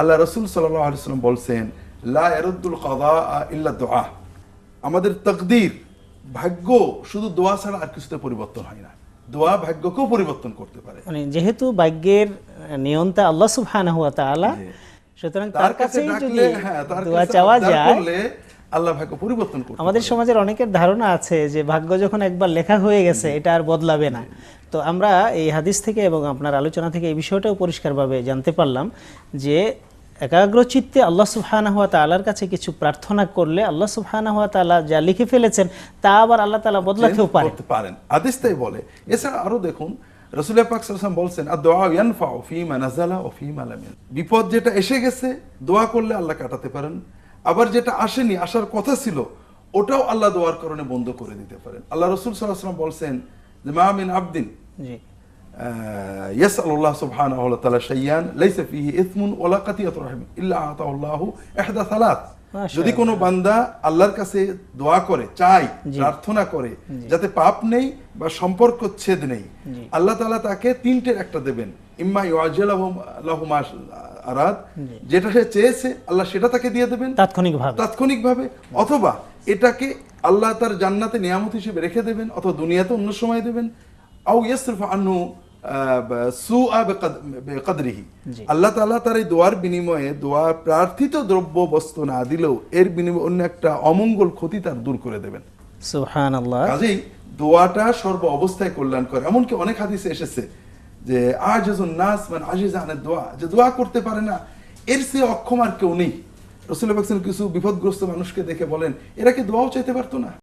আল্লাহ রসুল সাল্লাম বলছেন লা এরদ্দুল কাদা ইল্লা দোয়া। আমাদের তকদির ভাগ্য শুধু দোয়া ছাড়া আর কিছুতে পরিবর্তন হয় না। দোয়া ভাগ্যকেও পরিবর্তন করতে পারে। মানে যেহেতু ভাগ্যের নিয়ন্তা আল্লাহ সুবহানাহু ওয়া তাআলা সুতরাং তার কাছেই যদি হ্যাঁ, দোয়া চাওয়া যায় আল্লাহ ভাগ্য পরিবর্তন করতে আমাদের সমাজের অনেকের ধারণা আছে যে ভাগ্য যখন একবার লেখা হয়ে গেছে এটা আর বদলাবে না। তো আমরা এই হাদিস থেকে এবং আপনার আলোচনা থেকে এই বিষয়টাও পরিষ্কারভাবে জানতে পারলাম যে একাগ্র চিত্তে আল্লাহ সুবহানাহু ওয়া তাআলার কাছে কিছু প্রার্থনা করলে আল্লাহ সুবহানাহু ওয়া তাআলা যা লিখে ফেলেছেন তা আবার আল্লাহ তালা বদলাতেও পারে করতে পারেন। আদেশ তাই বলে। এছাড়া আরও দেখুন রসুল্লাহ পাক সাল্লাল্লাহু বলছেন আর দোয়া ইয়ানফাউ ফীমা নাযালা ও ফীমা লাম বিপদ যেটা এসে গেছে দোয়া করলে আল্লাহ কাটাতে পারেন। আবার যেটা আসেনি আসার কথা ছিল ওটাও আল্লাহ দোয়ার কারণে বন্ধ করে দিতে পারেন। আল্লাহ রসুল সাল্লাহাম বলছেন যে মাহমিন আবদিন। আল্লাহ যদি কোনো বান্দা আল্লাহর কাছে দোয়া করে চাই প্রার্থনা করে যাতে পাপ নেই বা সম্পর্ক ছেদ নেই আল্লাহ তাকে তিনটের একটা দেবেন। ইম্মা ইয়াজ আরাদ যেটা সে চেয়েছে আল্লাহ সেটা তাকে দিয়ে দেবেন। তাৎক্ষণিকভাবে। তাৎক্ষণিকভাবে অথবা এটাকে আল্লাহ তার জান্নাতে নিয়ামত হিসেবে রেখে দেবেন অথবা দুনিয়াতে অন্য সময় দেবেন। আও ইয়াসরিফ সুআ আল্লাহ তাআলা তার এই দোয়ার বিনিময়ে দোয়া প্রার্থিত দ্রব্য বস্তু না দিলেও এর বিনিময়ে অন্য একটা অমঙ্গল ক্ষতি তার দূর করে দেবেন। কাজেই দোয়াটা সর্ব অবস্থায় কল্যাণ করে এমনকি অনেক হাদিসে এসেছে যে আজুন নাস মানে আজিজ আনে দোয়া, যে দোয়া করতে পারে না, এর সে অক্ষম আর কেউ নেই। রসুল কিছু বিপদগ্রস্ত মানুষকে দেখে বলেন, এরা কি দোয়াও চাইতে পারতো না?